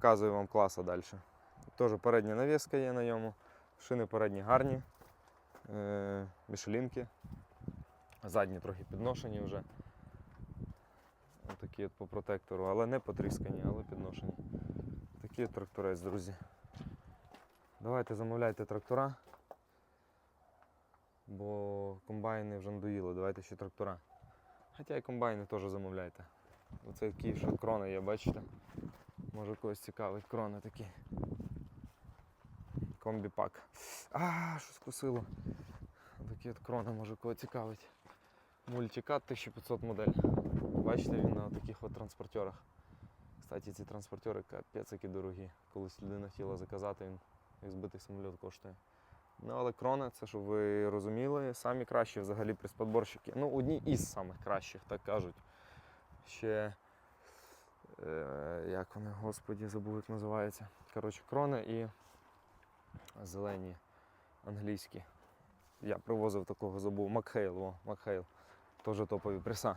Показую вам класа далі. Теж передня навіска є на ньому. Шини передні гарні. Е, мішелінки. Задні трохи підношені вже. Такі от по протектору, але не потріскані, але підношені. Такий тракторець, друзі. Давайте замовляйте трактора. Бо комбайни вже надоїли, давайте ще трактора. Хоча і комбайни теж замовляйте. Оце такі, що крони є, бачите? Може когось цікавить крони такі. Комбіпак. А, що скусило. Такі от крони може кого цікавить. Мультикат 1500 модель. Бачите, він на таких от транспортерах. Кстати, ці транспортери капець які дорогі. Колись людина хотіла заказати, він як збитий самоліт коштує. Ну, але крона, це щоб ви розуміли, самі кращі взагалі присподборщики. Ну, одні із самих кращих, так кажуть. Ще. Як вони, господі, забув, як називається. Коротше, крони і зелені англійські. Я привозив такого, забув. Макхейл, о, Макхейл. Теж топові преса.